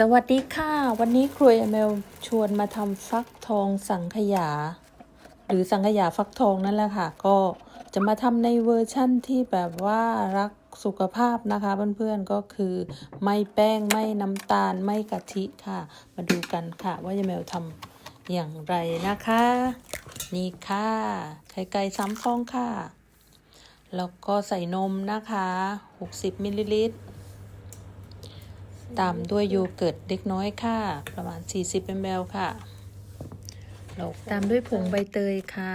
สวัสดีค่ะ วันนี้ครัวยเมลชวนมาทำฟักทองสังขยา หรือสังขยาฟักทองนั่นแหละค่ะ ก็จะมาทำในเวอร์ชั่นที่แบบว่ารักสุขภาพนะคะเพื่อนๆก็คือไม่แป้งไม่น้ำตาลไม่กะทิค่ะ มาดูกันค่ะ ว่ายายแมวทำอย่างไรนะคะ นี่ค่ะไข่ไก่สามฟองค่ะ แล้วก็ใส่นมนะคะ 60มิลลิลิตร ตามด้วยโยเกิร์ตเล็กน้อยค่ะ ประมาณ 40 ml ค่ะแล้วตามด้วยผงใบเตยค่ะ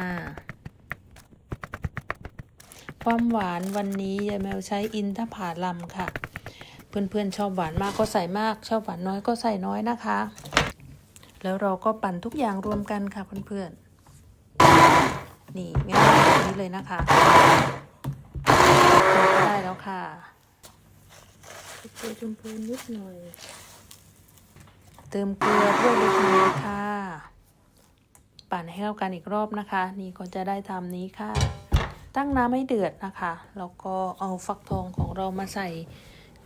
ความหวานวันนี้ยายแมวใช้อินทผาลัมค่ะ เพื่อนๆชอบหวานมากก็ใส่มาก ชอบหวานน้อยก็ใส่น้อยนะคะ แล้วเราก็ปั่นทุกอย่างรวมกันค่ะเพื่อนๆนี่ง่ายๆแบบนี้เลยนะคะได้แล้วค่ะ เกลือชมพูนิดหน่อย เติมเกลือด้วยเล็กน้อยค่ะ ปั่นให้เข้ากันอีกรอบนะคะ นี่ก็จะได้ทำนี้ค่ะ ตั้งน้ำให้เดือดนะคะ แล้วก็เอาฟักทองของเรามาใส่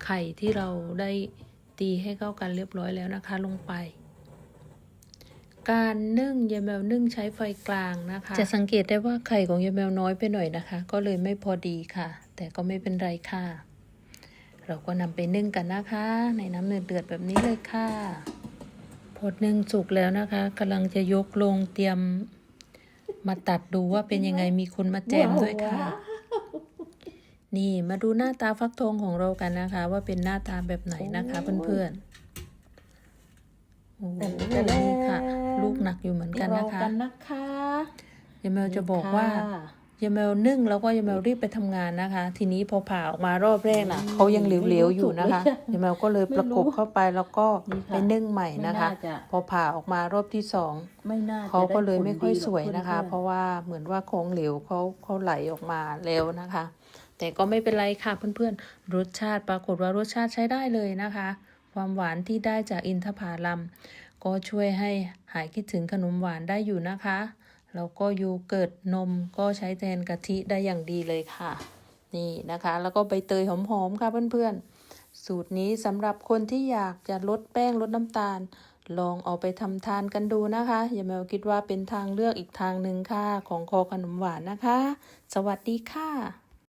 ไข่ที่เราได้ตีให้เข้ากันเรียบร้อยแล้วนะคะ ลงไป การนึ่งยายแมวนึ่งใช้ไฟกลางนะคะ จะสังเกตได้ว่าไข่ของยายแมวน้อยไปหน่อยนะคะ ก็เลยไม่พอดีค่ะ แต่ก็ไม่เป็นไรค่ะ เราก็นำไปนึ่งกันนะคะ ในน้ำเดือดๆแบบนี้เลยค่ะ พอนึ่งสุกแล้วนะคะกำลังจะยกลงเตรียมมาตัดดูว่าเป็นยังไงมีคนมาแจมด้วยค่ะ นี่มาดูหน้าตาฟักทองของเรากันนะคะ ว่าเป็นหน้าตาแบบไหนนะคะเพื่อนๆโอ้โหนี่ค่ะ ลูกหนักอยู่เหมือนกันนะคะรอกันนะคะยายแมวจะบอกว่าค่ะ ยายแมวนึ่งแล้วก็ยายแมวรีบไปทำงานนะคะ ทีนี้พอผ่าออกมารอบแรกน่ะเขายังเหลวๆอยู่นะคะยายแมวก็เลยประกบเข้าไปแล้วก็นี่ค่ะไปนึ่งใหม่นะคะไม่น่าจะพอผ่าออกมารอบที่สองไม่น่าจะเขาก็เลยด้ผไม่ค่อยดีหรกสวยนะคะ เพพื่อราะว่าเหมือนว่าของเหลวเขาเขาไหลออกมาแล้วนะคะ แต่ก็ไม่เป็นไรค่ะเพื่อนๆรสชาติปรากฏว่ารสชาติใช้ได้เลยนะคะ ความหวานที่ได้จากอินทผลัมก็ช่วยให้หายคิดถึงขนมหวานได้อยู่นะคะ แล้วก็โยเกิร์ตนมก็ใช้แทนกะทิได้อย่างดีเลยค่ะ นี่นะคะ แล้วก็ใบเตยหอมๆค่ะเพื่อนๆ สูตรนี้สำหรับคนที่อยากจะลดแป้งลดน้ำตาล ลองเอาไปทำทานกันดูนะคะอย่าแมวคิดว่าเป็นทางเลือกอีกทางหนึ่งค่ะ ของคอขนมหวานนะคะ สวัสดีค่ะ